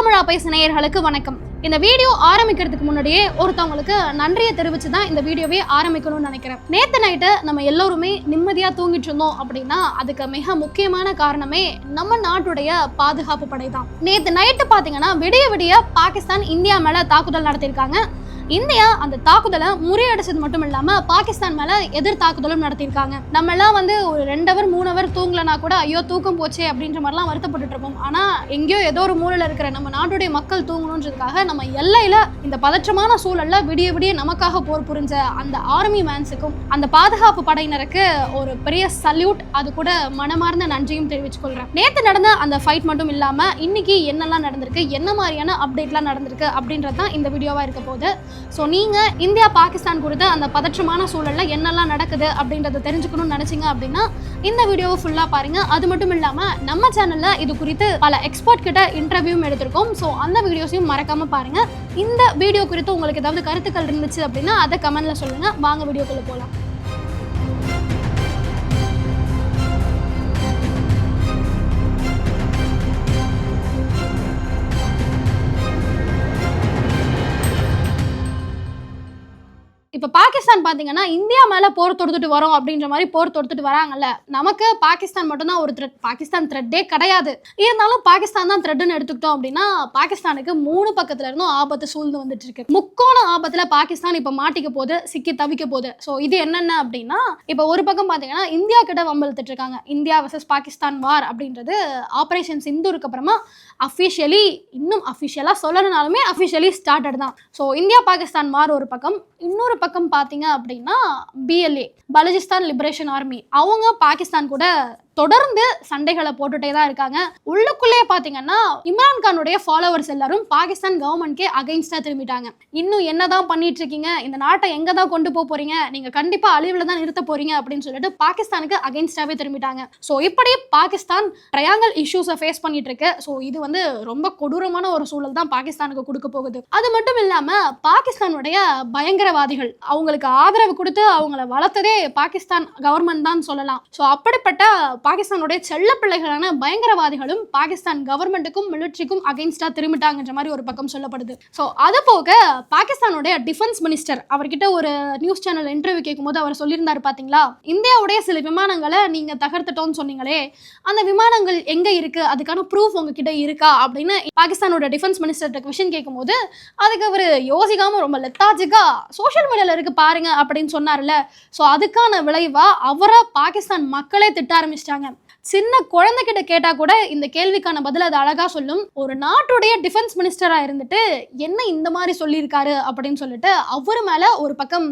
தமிழா பேச நேயர்களுக்கு வணக்கம். இந்த வீடியோ ஆரம்பிக்கிறதுக்கு முன்னாடியே ஒருத்தவங்களுக்கு நன்றியை தெரிவிச்சு தான் இந்த வீடியோவே ஆரம்பிக்கணும்னு நினைக்கிறேன். நேத்து நைட்டு நம்ம எல்லோருமே நிம்மதியாக தூங்கிட்டு இருந்தோம் அப்படின்னா அதுக்கு மிக முக்கியமான காரணமே நம்ம நாட்டுடைய பாதுகாப்பு படை தான். நேற்று நைட்டு பார்த்தீங்கன்னா விடிய விடிய பாகிஸ்தான் இந்தியா மேலே தாக்குதல் நடத்தியிருக்காங்க. இந்தியா அந்த தாக்குதலை முறியடிச்சது மட்டும் இல்லாமல் பாகிஸ்தான் மேலே எதிர் தாக்குதலும் நடத்தியிருக்காங்க. நம்ம எல்லாம் வந்து ஒரு ரெண்டு அவர் மூணு அவர் தூங்கலனா கூட ஐயோ தூக்கம் போச்சே அப்படின்ற மாதிரிலாம் வருத்தப்பட்டுட்டு இருப்போம். ஆனால் எங்கேயோ ஏதோ ஒரு மூலையில் இருக்கிற நம்ம நாட்டுடைய மக்கள் தூங்கணுன்றதுக்காக நம்ம எல்லையில் இந்த பதற்றமான சூழல்ல விடிய விடிய நமக்காக போர் புரிஞ்ச அந்த ஆர்மி மேன்ஸுக்கும் அந்த பாதுகாப்பு படையினருக்கு ஒரு பெரிய சல்யூட் அது கூட மனமார்ந்த நன்றியும் தெரிவிச்சுக்கொள்கிறேன் நேற்று நடந்த அந்த ஃபைட் மட்டும் இல்லாமல் இன்னைக்கு என்னெல்லாம் நடந்திருக்கு என்ன மாதிரியான அப்டேட்லாம் நடந்திருக்கு அப்படின்றது தான் இந்த வீடியோவாக இருக்க போது ஸோ நீங்கள் இந்தியா பாகிஸ்தான் குறித்த அந்த பதற்றமான சூழலில் என்னெல்லாம் நடக்குது அப்படின்றத தெரிஞ்சுக்கணும்னு நினச்சிங்க அப்படின்னா இந்த வீடியோவை ஃபுல்லாக பாருங்கள் அது மட்டும் இல்லாமல் நம்ம சேனலில் இது குறித்து பல எக்ஸ்பர்ட் கிட்ட இன்டர்வியூவும் எடுத்திருக்கோம். ஸோ அந்த வீடியோஸையும் மறக்காமல் பாருங்கள் இந்த வீடியோ குறித்து உங்களுக்கு ஏதாவது கருத்துக்கள் இருந்துச்சு அப்படின்னா அதை கமெண்ட்டில் சொல்லுங்கள் வாங்க வீடியோக்குள்ளே போகலாம் இப்போ பாகிஸ்தான் பார்த்தீங்கன்னா இந்தியா மேலே போர் தொடுத்துட்டு வரோம் அப்படின்ற மாதிரி போர் தொடுத்துட்டு வராங்கல்ல. நமக்கு பாகிஸ்தான் மட்டும்தான் ஒரு த்ரெட் பாகிஸ்தான் த்ரெட்டே கிடையாது. இருந்தாலும் பாகிஸ்தான் தான் த்ரெட்னு எடுத்துக்கிட்டோம் அப்படின்னா பாகிஸ்தானுக்கு மூணு பக்கத்துல இருந்தும் ஆபத்து சூழ்ந்து வந்துட்டு இருக்கு. முக்கோண ஆபத்துல பாகிஸ்தான் இப்போ மாட்டிக்க போகுது சிக்கி தவிக்க போது ஸோ இது என்னென்ன அப்படின்னா இப்போ ஒரு பக்கம் பார்த்தீங்கன்னா இந்தியா கிட்ட வம்பிழுத்துட்டு இருக்காங்க. இந்தியா வர்சஸ் பாகிஸ்தான் வார் அப்படின்றது ஆப்ரேஷன் சிந்துருக்கு அப்புறமா அஃபிஷியலி இன்னும் அஃபிஷியலாக சொல்லணும்னாலுமே அஃபிஷியலி ஸ்டார்டட் தான். ஸோ இந்தியா பாகிஸ்தான் வார் ஒரு பக்கம் இன்னொரு பக்கம் பார்த்தீங்க அப்படின்னா பிஎல்ஏ பலுஜிஸ்தான் லிபரேஷன் ஆர்மி அவங்க பாகிஸ்தான் கூட தொடர்ந்து சண்டைகளை போட்டுட்டே தான் இருக்காங்க. உள்ளுக்குள்ளே பார்த்தீங்கன்னா இம்ரான் கானுடைய ஃபாலோவர்ஸ் எல்லாரும் பாகிஸ்தான் கவர்மெண்ட்கே அகைன்ஸ்டாக திரும்பிட்டாங்க. இன்னும் என்னதான் பண்ணிட்டு இருக்கீங்க? இந்த நாட்டை எங்கே தான் கொண்டு போக போறீங்க? நீங்கள் கண்டிப்பாக அழிவில் தான் நிறுத்த போறீங்க அப்படின்னு சொல்லிட்டு பாகிஸ்தானுக்கு அகைன்ஸ்டாகவே திரும்பிட்டாங்க. ஸோ இப்படி பாகிஸ்தான் ட்ரையாங்கல் இஷ்யூஸை ஃபேஸ் பண்ணிட்டு இருக்கு. ஸோ இது வந்து ரொம்ப கொடூரமான ஒரு சூழல் தான் பாகிஸ்தானுக்கு கொடுக்க போகுது. அது மட்டும் இல்லாமல் பாகிஸ்தானுடைய பயங்கரவாதிகள் அவங்களுக்கு ஆதரவு கொடுத்து அவங்கள வளர்த்ததே பாகிஸ்தான் கவர்மெண்ட் தான் சொல்லலாம். ஸோ அப்படிப்பட்ட பாகிஸ்தானுடைய செல்ல பிள்ளைகளான பயங்கரவாதிகளும் பாகிஸ்தான் கவர்மெண்ட்டுக்கும் மிலிட்ரிக்கும் அகைன்ஸ்டா திரும்பிட்டாங்கன்ற மாதிரி ஒரு பக்கம் சொல்லப்படுது. ஸோ அது போக பாகிஸ்தானுடைய டிஃபென்ஸ் மினிஸ்டர் அவர்கிட்ட ஒரு நியூஸ் சேனல் இன்டர்வியூ கேட்கும்போது அவர் சொல்லியிருந்தாரு பாத்தீங்களா? இந்தியாவுடைய சில விமானங்களை நீங்க தகர்த்துட்டோம்னு சொன்னீங்களே அந்த விமானங்கள் எங்க இருக்கு? அதுக்கான ப்ரூஃப் உங்ககிட்ட இருக்கா? அப்படின்னு பாகிஸ்தானோட டிஃபென்ஸ் மினிஸ்டர்கிட்ட கொஷின் கேட்கும்போது அதுக்கு அவர் யோசிக்காம ரொம்ப லெத்தாஜிக்கா சோஷியல் மீடியால இருக்கு பாருங்க அப்படின்னு சொன்னார்ல ஸோ அதுக்கான விளைவா அவரை பாகிஸ்தான் மக்களே திட்ட ஆரம்பிச்சிட்டாங்க cho anh em சின்ன குழந்தைகிட்ட கேட்டா கூட இந்த கேள்விக்கான பதில் அது அழகா சொல்லும். ஒரு நாட்டுடைய டிஃபென்ஸ் மினிஸ்டரா இருந்துட்டு என்ன இந்த மாதிரி சொல்லியிருக்காரு? அப்படின்னு சொல்லிட்டு அவர் மேல ஒரு பக்கம்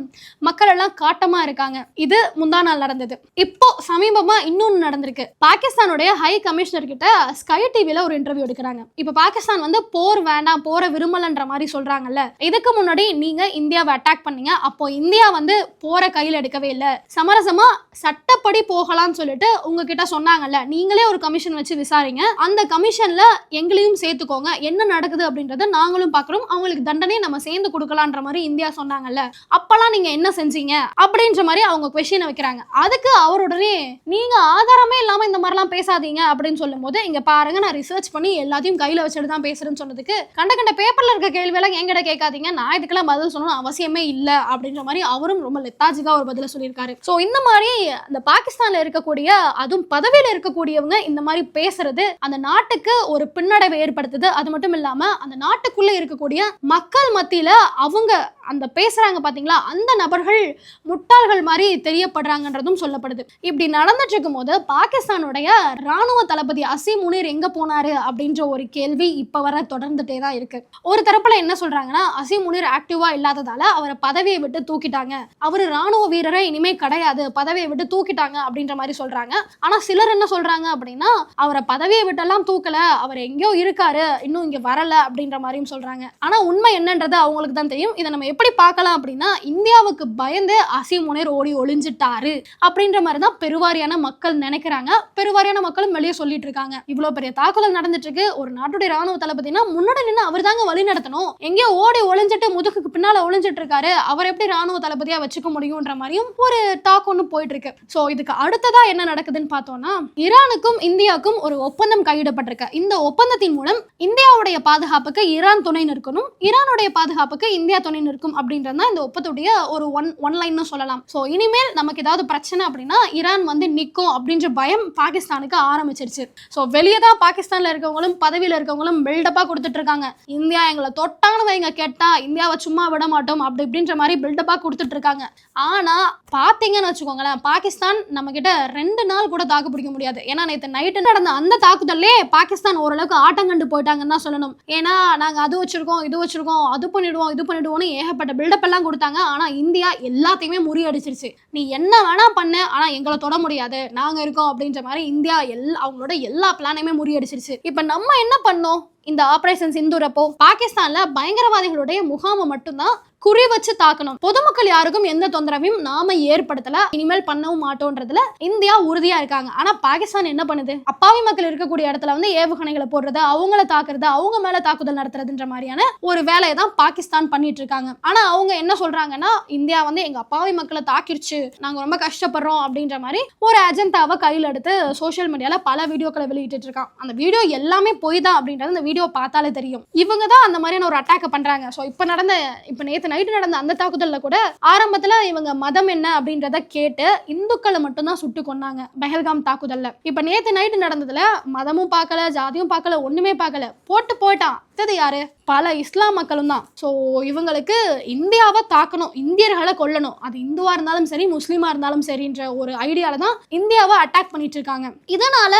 மக்கள் எல்லாம் காட்டமா இருக்காங்க. இது முந்தா நாள் நடந்தது. இப்போ சமீபமா இன்னொன்று நடந்திருக்கு. பாகிஸ்தானுடைய ஹை கமிஷனர் கிட்ட ஸ்கை டிவில ஒரு இன்டர்வியூ எடுக்கிறாங்க. இப்போ பாகிஸ்தான் வந்து போர் வேண்டாம் போற விரும்பலன்ற மாதிரி சொல்றாங்கல்ல. இதுக்கு முன்னாடி நீங்க இந்தியாவை அட்டாக் பண்ணீங்க. அப்போ இந்தியா வந்து போற கையில் எடுக்கவே இல்லை. சமரசமா சட்டப்படி போகலாம்னு சொல்லிட்டு உங்ககிட்ட சொல்கிறாங்கல்ல நீங்களே ஒரு கமிஷன் வச்சு விசாரிங்க. அந்த கமிஷன்ல எங்களையும் சேர்த்துக்கோங்க. என்ன நடக்குது அப்படின்றத நாங்களும் பார்க்குறோம். அவங்களுக்கு தண்டனையை நம்ம சேர்ந்து கொடுக்கலான்ற மாதிரி இந்தியா சொன்னாங்கல்ல. அப்பெல்லாம் நீங்க என்ன செஞ்சீங்க? அப்படின்ற மாதிரி அவங்க கொஷினை வைக்கிறாங்க. அதுக்கு அவர் உடனே நீங்க ஆதாரமே இல்லாம இந்த மாதிரிலாம் பேசாதீங்க. அப்படின்னு சொல்லும்போது இங்க பாருங்க நான் ரிசர்ச் பண்ணி எல்லாத்தையும் கையில் வச்சுட்டு தான் பேசுகிறேன்னு சொன்னதுக்கு கண்ட கண்ட பேப்பர்ல இருக்க கேள்வியெல்லாம் என்கிட்ட கேட்காதீங்க. நான் இதுக்கெல்லாம் பதில் சொல்லணும் அவசியமே இல்லை. அப்படின்ற மாதிரி அவரும் ரொம்ப லெத்தாஜிக்கா ஒரு பதில சொல்லியிருக்காரு. ஸோ இந்த மாதிரி இந்த பாகிஸ்தானில் இருக்கக்கூடிய அதுவும் பதவியில் இருக்கக்கூடியவங்க இந்த மாதிரி பேசுறது அந்த நாட்டுக்கு ஒரு பின்னடைவை ஏற்படுத்துது. அது மட்டும் இல்லாம அந்த நாட்டுக்குள்ள இருக்கக்கூடிய மக்கள் மத்தியில அவங்க அந்த பேசுகிறாங்க பார்த்தீங்களா அந்த நபர்கள் முட்டாள்கள் மாதிரி தெரியப்படுறாங்கன்றதும் சொல்லப்படுது. இப்படி நடந்துட்டு இருக்கும்போது பாகிஸ்தானுடைய ராணுவ தளபதி அசீம் முனீர் எங்கே போனாரு அப்படின்ற ஒரு கேள்வி இப்போ வர தொடர்ந்துட்டே தான் இருக்கு. ஒரு தரப்பில் என்ன சொல்கிறாங்கன்னா அசீம் முனீர் ஆக்டிவாக இல்லாததால் அவரை பதவியை விட்டு தூக்கிட்டாங்க. அவர் ராணுவ வீரரே இனிமேல் கிடையாது. பதவியை விட்டு தூக்கிட்டாங்க அப்படின்ற மாதிரி சொல்கிறாங்க ஆனால் சிலர் என்ன சொல்கிறாங்க அப்படின்னா அவரை பதவியை விட்டெல்லாம் தூக்கலை. அவர் எங்கேயோ இருக்காரு. இன்னும் இங்கே வரலை அப்படின்ற மாதிரியும் சொல்கிறாங்க ஆனால் உண்மை என்னன்றது அவங்களுக்கு தான் தெரியும். இதை நம்ம எப்படி பார்க்கலாம் அப்படின்னா இந்தியாவுக்கு பயந்து அசீம் முனைர் ஓடி ஒளிஞ்சிட்டாரு அப்படின்ற மாதிரி தான் பெருவாரியான மக்கள் நினைக்கிறாங்க. பெருவாரியான மக்களும் வெளியே சொல்லிட்டு இருக்காங்க இவ்வளவு பெரிய தாக்குதல் நடந்துட்டு இருக்கு ஒரு நாட்டுடைய ராணுவ தளபதினா முன்னாடி நின்று அவர் தாங்க வழி நடத்தணும். எங்கேயோ ஓடி ஒளிஞ்சிட்டு முதுகுக்கு பின்னால ஒளிஞ்சிட்டு இருக்காரு அவர் எப்படி ராணுவ தளபதியா வச்சுக்க முடியும்ன்ற மாதிரியும் ஒரு டாக் ஒன்று போயிட்டு இருக்கு ஸோ இதுக்கு அடுத்ததா என்ன நடக்குதுன்னு பார்த்தோம்னா ஈரானுக்கும் இந்தியாவுக்கும் ஒரு ஒப்பந்தம் கையிடப்பட்டிருக்கு. இந்த ஒப்பந்தத்தின் மூலம் இந்தியாவுடைய பாதுகாப்புக்கு ஈரான் துணை நிற்கணும். ஈரானுடைய பாதுகாப்புக்கு இந்தியா துணை நிற்கும் அப்படின்றது தான் இந்த ஒப்பத்துடைய ஒரு ஒன் ஒன் லைன்னு சொல்லலாம். ஸோ இனிமேல் நமக்கு ஏதாவது பிரச்சனை அப்படின்னா ஈரான் வந்து நிற்கும் அப்படின்ற பயம் பாகிஸ்தானுக்கு ஆரம்பிச்சிருச்சு. ஸோ வெளியே தான் பாகிஸ்தானில் இருக்கவங்களும் பதவியில் இருக்கவங்களும் பில்டப்பாக கொடுத்துட்டு இருக்காங்க இந்தியா எங்களை தொட்டானதை இங்கே கேட்டால் இந்தியாவை சும்மா விட மாட்டோம் அப்படி இப்படின்ற மாதிரி பில்டப்பாக கொடுத்துட்டு இருக்காங்க ஆனால் பார்த்தீங்கன்னு வச்சுக்கோங்களேன் பாகிஸ்தான் நம்மக்கிட்ட ரெண்டு நாள் கூட தாக்கு பிடிக்க முடியாது. ஏன்னா நேற்று நைட்டு நடந்த அந்த தாக்குதல்லே பாகிஸ்தான் ஓரளவுக்கு ஆட்டங்கண்டு போயிட்டாங்கன்னு தான் சொல்லணும். ஏன்னா நாங்கள் அது வச்சுருக்கோம் இது வச்சிருக்கோம் அது பண்ணிடுவோம் இது பண்ணிடுவோம்னு ஏகப்பட்ட பில்டப் எல்லாம் கொடுத்தாங்க. ஆனால் இந்தியா எல்லாத்தையுமே முறியடிச்சிருச்சு. நீ என்ன வேணா பண்ணு ஆனால் எங்களை தொட முடியாது. நாங்கள் இருக்கோம் அப்படின்ற மாதிரி இந்தியா எல்லா அவங்களோட எல்லா பிளானையுமே முறியடிச்சிருச்சு. இப்போ நம்ம என்ன பண்ணோம்? இந்த ஆபரேஷன் சிந்துரப்போ பாகிஸ்தான்ல பயங்கரவாதிகளுடைய முகாமை மட்டும்தான் குறி வச்சு தாக்கணும். பொதுமக்கள் யாருக்கும் எந்த தொந்தரவையும் நாம ஏற்படுத்தல. இனிமேல் பண்ணவும் மாட்டோன்றதுல இந்தியா உறுதியா இருக்காங்க. ஆனா பாகிஸ்தான் என்ன பண்ணுது? அப்பாவி மக்கள் இருக்கக்கூடிய இடத்துல வந்து ஏவுகணைகளை போடுறது அவங்கள தாக்குறது அவங்க மேல தாக்குதல் நடத்துறதுன்ற மாதிரியான ஒரு வேலையை தான் பாகிஸ்தான் பண்ணிட்டு இருக்காங்க. ஆனா அவங்க என்ன சொல்றாங்கன்னா இந்தியா வந்து எங்க அப்பாவி மக்களை தாக்கிருச்சு நாங்க ரொம்ப கஷ்டப்படுறோம் அப்படின்ற மாதிரி ஒரு அஜெண்டாவை கையில் எடுத்து சோஷியல் மீடியால பல வீடியோக்களை வெளியிட்டு இருக்கான். அந்த வீடியோ எல்லாமே பொய் தான் அப்படின்றது அந்த வீடியோ பார்த்தாலே தெரியும். இவங்க தான் அந்த மாதிரியான ஒரு அட்டாக் பண்றாங்க. ஸோ இப்போ நடந்த இப்போ நேற்று நைட்டு நடந்த அந்த தாக்குதலில் கூட ஆரம்பத்தில் இவங்க மதம் என்ன அப்படின்றத கேட்டு இந்துக்களை மட்டும்தான் சுட்டு கொன்னாங்க பெஹல்காம் தாக்குதலில். இப்போ நேற்று நைட்டு நடந்ததுல மதமும் பார்க்கல ஜாதியும் பார்க்கல ஒண்ணுமே பார்க்கல. போட்டு போயிட்டான். செத்தது யாரு? பல இஸ்லாம் மக்களும் தான். ஸோ இவங்களுக்கு இந்தியாவை தாக்கணும் இந்தியர்களை கொல்லணும். அது இந்துவா இருந்தாலும் சரி முஸ்லீமா இருந்தாலும் சரின்ற ஒரு ஐடியால தான் இந்தியாவை அட்டாக் பண்ணிட்டு இருக்காங்க இதனால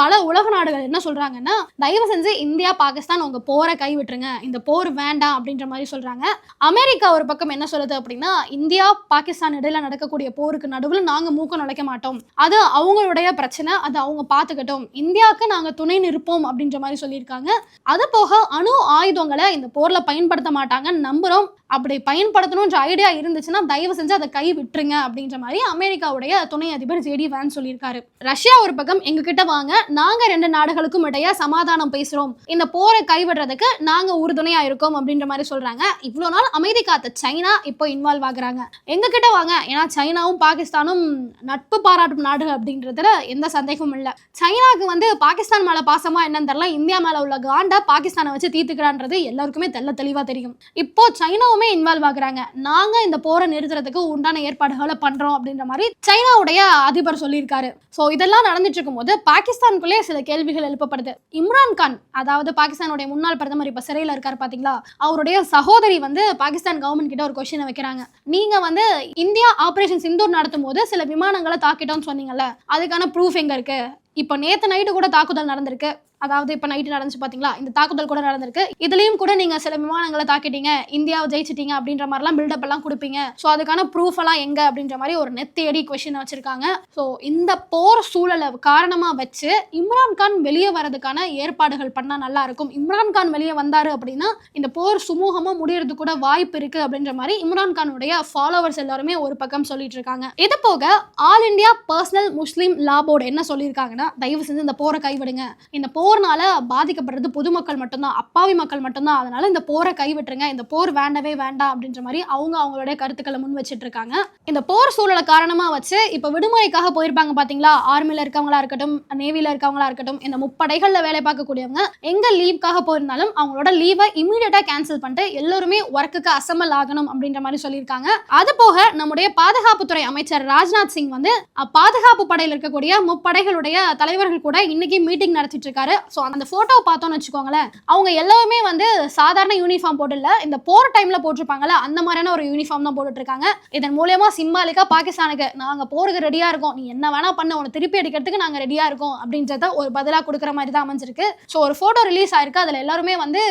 பல உலக நாடுகள் என்ன சொல்றாங்கன்னா தயவு செஞ்சு இந்தியா பாகிஸ்தான் உங்க போரை கைவிட்டுருங்க. இந்த போர் வேண்டாம் அப்படின்ற மாதிரி சொல்றாங்க. அமெரிக்கா ஒரு பக்கம் என்ன சொல்லுது அப்படின்னா இந்தியா பாகிஸ்தான் இடையில நடக்கக்கூடிய போருக்கு நடுவில் நாங்க மூக்க நுழைக்க மாட்டோம். அது அவங்களுடைய பிரச்சனை அது அவங்க பார்த்துக்கட்டும் இந்தியாவுக்கு நாங்க துணை நிற்போம் அப்படின்ற மாதிரி சொல்லியிருக்காங்க. அது போக அணு ஆயுதங்களை இந்த போர்ல பயன்படுத்த மாட்டாங்கன்னு நம்புறோம். அப்படி பயன்படுத்தணுன்ற ஐடியா இருந்துச்சுன்னா தயவு செஞ்சு அதை கை விட்டுருங்க அப்படின்ற மாதிரி அமெரிக்காவுடைய துணை அதிபர் ஜேடி வேன் சொல்லியிருக்காரு. ரஷ்யா ஒரு பக்கம் எங்ககிட்ட வாங்க நாங்க ரெண்டு நாடுகளுக்கும் இடையே சமாதானம் பேசுறோம். இந்த போரை கைவிடுறதுக்கு நாங்க உறுதுணையா இருக்கோம் அப்படின்ற மாதிரி சொல்றாங்க. இவ்வளவு நாள் அமைதி காத்த சைனா இப்போ இன்வால்வ் ஆகுறாங்க. எங்ககிட்ட வாங்க ஏன்னா சைனாவும் பாகிஸ்தானும் நட்பு பாராட்டும் நாடு அப்படின்றதுல எந்த சந்தேகமும் இல்லை. சைனாக்கு வந்து பாகிஸ்தான் மேல பாசமா என்னன்னு தெரியல. இந்தியா மேல உள்ள காண்டா பாகிஸ்தானை வச்சு தீர்த்துக்கிறான்றது எல்லாருக்குமே தெல்ல தெளிவா தெரியும். இப்போ சைனாவுமே இன்வால்வ் ஆகுறாங்க. நாங்க இந்த போரை நிறுத்துறதுக்கு உண்டான ஏற்பாடுகளை பண்றோம் அப்படின்ற மாதிரி சைனாவுடைய அதிபர் சொல்லியிருக்காரு. ஸோ இதெல்லாம் நடந்துட்டு இருக்கும்போது பாகிஸ்தானுக்குள்ளே சில கேள்விகள் எழுப்பப்படுது. இம்ரான் கான் அதாவது பாகிஸ்தானுடைய முன்னாள் பிரதமர் இப்போ சிறையில் இருக்காரு பார்த்தீங்களா அவருடைய சகோதரி வந்து பாகிஸ்தான் கவர்மெண்ட் கிட்ட ஒரு கொஸ்டினை வைக்கிறாங்க. நீங்க வந்து இந்தியா ஆபரேஷன் சிந்தூர் நடத்தும் போது சில விமானங்களை தாக்கிட்டோம்னு சொன்னீங்கல்ல அதுக்கான ப்ரூஃப் எங்க இருக்கு? இப்போ நேற்று நைட்டு கூட தாக்குதல் நடந்திருக்கு. அதாவது இப்போ நைட்டு நடந்துச்சு பார்த்தீங்களா இந்த தாக்குதல் கூட நடந்திருக்கு. இதுலேயும் கூட நீங்கள் சில விமானங்களை தாக்கிட்டீங்க. இந்தியாவை ஜெயிச்சிட்டீங்க அப்படின்ற மாதிரிலாம் பில்டப் எல்லாம் கொடுப்பீங்க. ஸோ அதுக்கான ப்ரூஃப் எல்லாம் எங்க அப்படின்ற மாதிரி ஒரு நெத்தியடி கொஷின் வச்சிருக்காங்க. ஸோ இந்த போர் சூழலை காரணமாக வச்சு இம்ரான் கான் வெளியே வரதுக்கான ஏற்பாடுகள் பண்ணால் நல்லா இருக்கும். இம்ரான் கான் வெளியே வந்தார் அப்படின்னா இந்த போர் சுமூகமாக முடியறது கூட வாய்ப்பு இருக்கு அப்படின்ற மாதிரி இம்ரான் கானுடைய ஃபாலோவர்ஸ் எல்லாருமே ஒரு பக்கம் சொல்லிட்டு இருக்காங்க. இது போக all India personal Muslim law board என்ன சொல்லியிருக்காங்கன்னா தயவு செஞ்சு இந்த போரை கைவிடுங்க. இந்த போர் போர்னால பாதிக்கப்படுறது பொதுமக்கள் மட்டும்தான் அப்பாவி மக்கள் மட்டும்தான். அதனால இந்த போரை கைவிட்டுருங்க இந்த போர் வேண்டவே வேண்டாம் அப்படின்ற மாதிரி அவங்க அவங்களுடைய கருத்துக்களை முன் வச்சுட்டு இருக்காங்க இந்த போர் சூழலை காரணமா வச்சு இப்போ விடுமுறைக்காக போயிருப்பாங்க பாத்தீங்களா? ஆர்மியில் இருக்கவங்களா இருக்கட்டும் நேவியில் இருக்கவங்களா இருக்கட்டும் இந்த முப்படைகள்ல வேலை பார்க்கக்கூடியவங்க எங்க லீவ்க்காக போயிருந்தாலும் அவங்களோட லீவை இமீடியட்டா கேன்சல் பண்ணிட்டு எல்லாருமே ஒர்க்குக்கு அசமல் ஆகணும் அப்படின்ற மாதிரி சொல்லியிருக்காங்க. அது போக நம்முடைய பாதுகாப்புத்துறை அமைச்சர் ராஜ்நாத் சிங் வந்து பாதுகாப்பு படையில் இருக்கக்கூடிய முப்படைகளுடைய தலைவர்கள் கூட இன்னைக்கு மீட்டிங் நடத்திட்டு இருக்காரு ஸோ அந்த ஃபோட்டோவை பார்த்தோம்னு வச்சுக்கோங்களேன் அவங்க எல்லாருமே வந்து சாதாரண யூனிஃபார்ம் போட்டுல இந்த போர் டைம்ல போட்டிருப்பாங்கல்ல அந்த மாதிரியான ஒரு யூனிஃபார்ம் தான் போட்டுட்டு இருக்காங்க இதன் மூலியமாக சிம்பாலிக்கா பாகிஸ்தானுக்கு நாங்க போருக்கு ரெடியா இருக்கோம். நீ என்ன வேணா பண்ண உன்னை திருப்பி அடிக்கிறதுக்கு நாங்க ரெடியா இருக்கோம் அப்படின்றத ஒரு பதிலா கொடுக்குற மாதிரி தான் அமைஞ்சிருக்கு. ஸோ ஒரு ஃபோட்டோ ரிலீஸ் ஆயிருக்கு. அதுல எல்லாருமே வந்து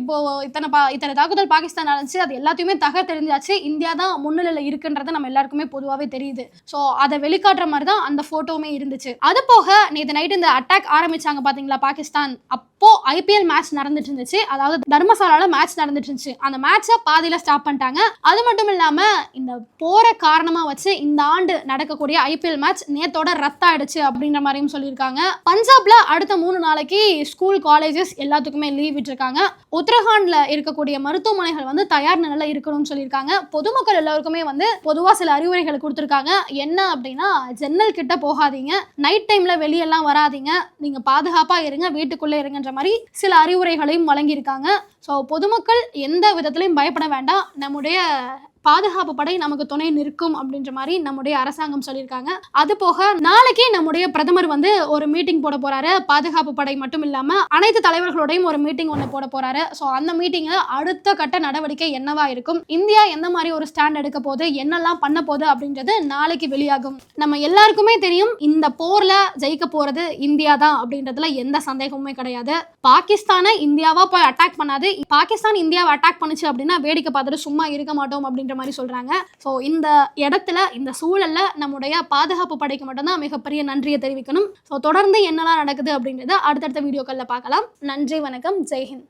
இப்போ இத்தனை பா இத்தனை தாக்குதல் பாகிஸ்தான் நடந்துச்சு. அது எல்லாத்தையுமே தக தெரிஞ்சாச்சு இந்தியா தான் முன்னிலையில் இருக்குன்றது நம்ம எல்லாருக்குமே பொதுவாகவே தெரியுது. ஸோ அதை வெளிக்காட்டுற மாதிரி தான் அந்த ஃபோட்டோவுமே இருந்துச்சு. அது போக நேற்று நைட் இந்த அட்டாக் ஆரம்பிச்சாங்க பார்த்தீங்களா பாகிஸ்தான் அப்போ ஐபிஎல் மேட்ச் நடந்துட்டு இருந்துச்சு அதாவது தர்மசாலால மேட்ச் நடந்துட்டு இருந்துச்சு அந்த மேட்சை பாதியில ஸ்டாப் பண்ணிட்டாங்க. அது மட்டும் இல்லாம இந்த போற காரணமா வச்சு இந்த ஆண்டு நடக்கக்கூடிய ஐபிஎல் மேட்ச் நேத்தோட ரத்தாயிடுச்சு அப்படின்ற மாதிரியும் சொல்லியிருக்காங்க. பஞ்சாப்ல அடுத்த மூணு நாளைக்கு ஸ்கூல் காலேஜஸ் எல்லாத்துக்குமே லீவ் விட்டுருக்காங்க. உத்தரகாண்ட்ல இருக்கக்கூடிய மருத்துவமனைகள் வந்து தயார் நிலையில இருக்கணும்னு சொல்லியிருக்காங்க. பொதுமக்கள் எல்லாருக்குமே வந்து பொதுவா சில அறிவுரைகள் கொடுத்துருக்காங்க. என்ன அப்படின்னா ஜன்னல் கிட்ட போகாதீங்க. நைட் டைம்ல வெளியெல்லாம் வராதீங்க. நீங்க பாதுகாப்பா இருங்க வீட்டுக்குள்ளே இருங்கன்ற மாதிரி சில அறிவுரைகளையும் வழங்கியிருக்காங்க. ஸோ பொதுமக்கள் எந்த விதத்திலையும் பயப்பட வேண்டாம். நம்முடைய பாதுகாப்பு படை நமக்கு துணை நிற்கும் அப்படின்ற மாதிரி நம்முடைய அரசாங்கம் சொல்லியிருக்காங்க. அது போக நாளைக்கே நம்முடைய பிரதமர் வந்து ஒரு மீட்டிங் போட போறாரு. பாதுகாப்பு படை மட்டும் இல்லாம அனைத்து தலைவர்களோடையும் ஒரு மீட்டிங் ஒன்று போட போறாரு. ஸோ அந்த மீட்டிங்ல அடுத்த கட்ட நடவடிக்கை என்னவா இருக்கும்? இந்தியா எந்த மாதிரி ஒரு ஸ்டாண்ட் எடுக்க போது என்னெல்லாம் பண்ண போகுது அப்படின்றது நாளைக்கு வெளியாகும். நம்ம எல்லாருக்குமே தெரியும் இந்த போர்ல ஜெயிக்க போறது இந்தியா தான் அப்படின்றதுல எந்த சந்தேகமுமே கிடையாது. பாகிஸ்தானை இந்தியாவா போய் அட்டாக் பண்ணாது. பாகிஸ்தான் இந்தியாவை அட்டாக் பண்ணுச்சு அப்படின்னா வேடிக்கை பார்த்துட்டு சும்மா இருக்க மாட்டோம் அப்படின்ற மாதிரி சொல்கிறாங்க ஸோ இந்த இடத்துல இந்த சூழலில் நம்முடைய பாதுகாப்பு படைக்கு மட்டும்தான் மிகப்பெரிய நன்றியை தெரிவிக்கணும். ஸோ தொடர்ந்து என்னெல்லாம் நடக்குது அப்படின்றத அடுத்தடுத்த வீடியோக்களில் பார்க்கலாம். நன்றி வணக்கம். ஜெய்ஹிந்த்